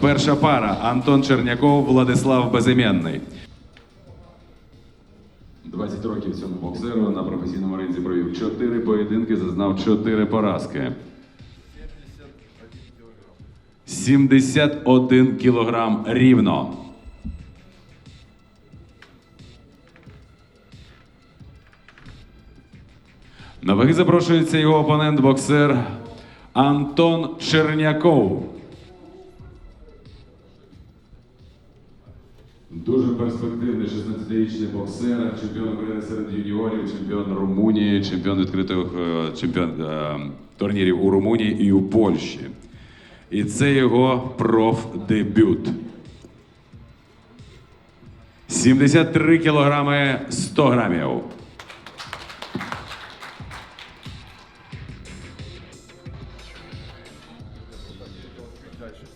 Перша пара Антон Черняков, Владислав Безіменний. 20 років цьому боксеру на професійному ринзі провів 4 поєдинки, зазнав 4 поразки. 71 кілограм рівно. На ваги запрошується його опонент боксер Антон Черняков. Дуже перспективний 16-річний боксер, чемпіон України серед юніорів, чемпіон Румунії, чемпіон відкритих е, чемпіон е, турнірів у Румунії і у Польщі. І це його профдебют. 73 кілограми 100 грамів. Дальше.